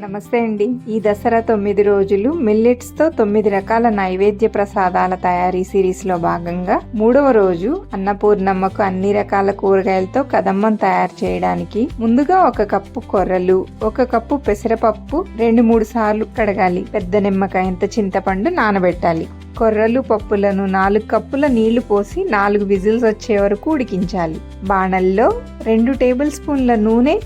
నమస్తే అండి. ఈ దసరా తొమ్మిది రోజులు మిల్లెట్స్తో తొమ్మిది రకాల నైవేద్య ప్రసాదాల తయారీ సిరీస్లో భాగంగా మూడవ రోజు అన్నపూర్ణమ్మకు అన్ని రకాల కూరగాయలతో కదమ్మం తయారు చేయడానికి ముందుగా ఒక కప్పు కొర్రలు ఒక కప్పు పెసరపప్పు రెండు మూడు సార్లు కడగాలి. పెద్ద నిమ్మకాయంత చింతపండు నానబెట్టాలి. కొర్రలు పప్పులను నాలుగు కప్పుల నీళ్ళు పోసి నాలుగు విజిల్స్ వచ్చే వరకు ఉడికించాలి. బాణల్లో రెండు టేబుల్ స్పూన్ల నూనె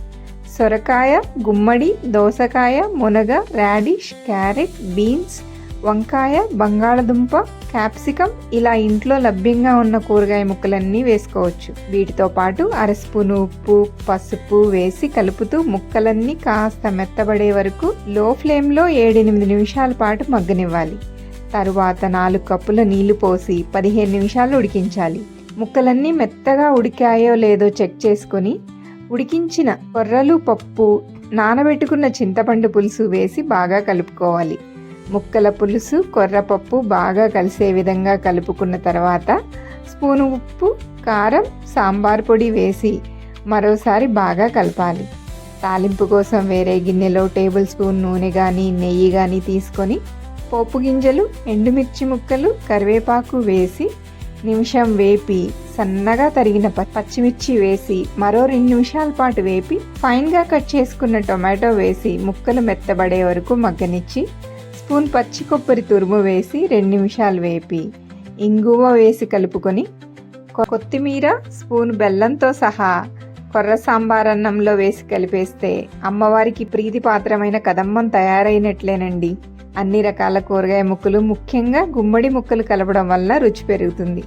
సొరకాయ గుమ్మడి దోసకాయ మునగ రాడిష్ క్యారెట్ బీన్స్ వంకాయ బంగాళదుంప క్యాప్సికం ఇలా ఇంట్లో లభ్యంగా ఉన్న కూరగాయ ముక్కలన్నీ వేసుకోవచ్చు. వీటితో పాటు అరస్పూను ఉప్పు పసుపు వేసి కలుపుతూ ముక్కలన్నీ కాస్త మెత్తబడే వరకు లో ఫ్లేమ్లో ఏడెనిమిది నిమిషాల పాటు మగ్గనివ్వాలి. తరువాత నాలుగు కప్పుల నీళ్ళు పోసి పదిహేను నిమిషాలు ఉడికించాలి. ముక్కలన్నీ మెత్తగా ఉడికాయో లేదో చెక్ చేసుకొని ఉడికించిన కొర్రలు పప్పు నానబెట్టుకున్న చింతపండు పులుసు వేసి బాగా కలుపుకోవాలి. ముక్కల పులుసు కొర్రపప్పు బాగా కలిసే విధంగా కలుపుకున్న తర్వాత స్పూను ఉప్పు కారం సాంబార్ పొడి వేసి మరోసారి బాగా కలపాలి. తాలింపు కోసం వేరే గిన్నెలో టేబుల్ స్పూన్ నూనె కానీ నెయ్యి కానీ తీసుకొని పోపు గింజలు ఎండుమిర్చి ముక్కలు కరివేపాకు వేసి నిమిషం వేపి సన్నగా తరిగిన ప- పచ్చిమిర్చి వేసి మరో రెండు నిమిషాల పాటు వేపి ఫైన్గా కట్ చేసుకున్న టొమాటో వేసి ముక్కలు మెత్తబడే వరకు మగ్గనిచ్చి స్పూన్ పచ్చి కొబ్బరి తురుము వేసి రెండు నిమిషాలు వేపి ఇంగువ వేసి కలుపుకొని కొత్తిమీర స్పూన్ బెల్లంతో సహా కొర్ర సాంబార్ అన్నంలో వేసి కలిపేస్తే అమ్మవారికి ప్రీతిపాత్రమైన కదమ్మం తయారైనట్లేనండి. అన్ని రకాల కూరగాయ ముక్కలు ముఖ్యంగా గుమ్మడి ముక్కలు కలపడం వల్ల రుచి పెరుగుతుంది.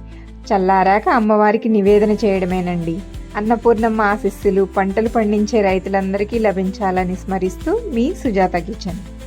చల్లారాక అమ్మవారికి నివేదన చేయడమేనండి. అన్నపూర్ణమ్మ ఆశిస్సులు పంటలు పండించే రైతులందరికీ లభించాలని స్మరిస్తూ మీ సుజాత కిచెన్.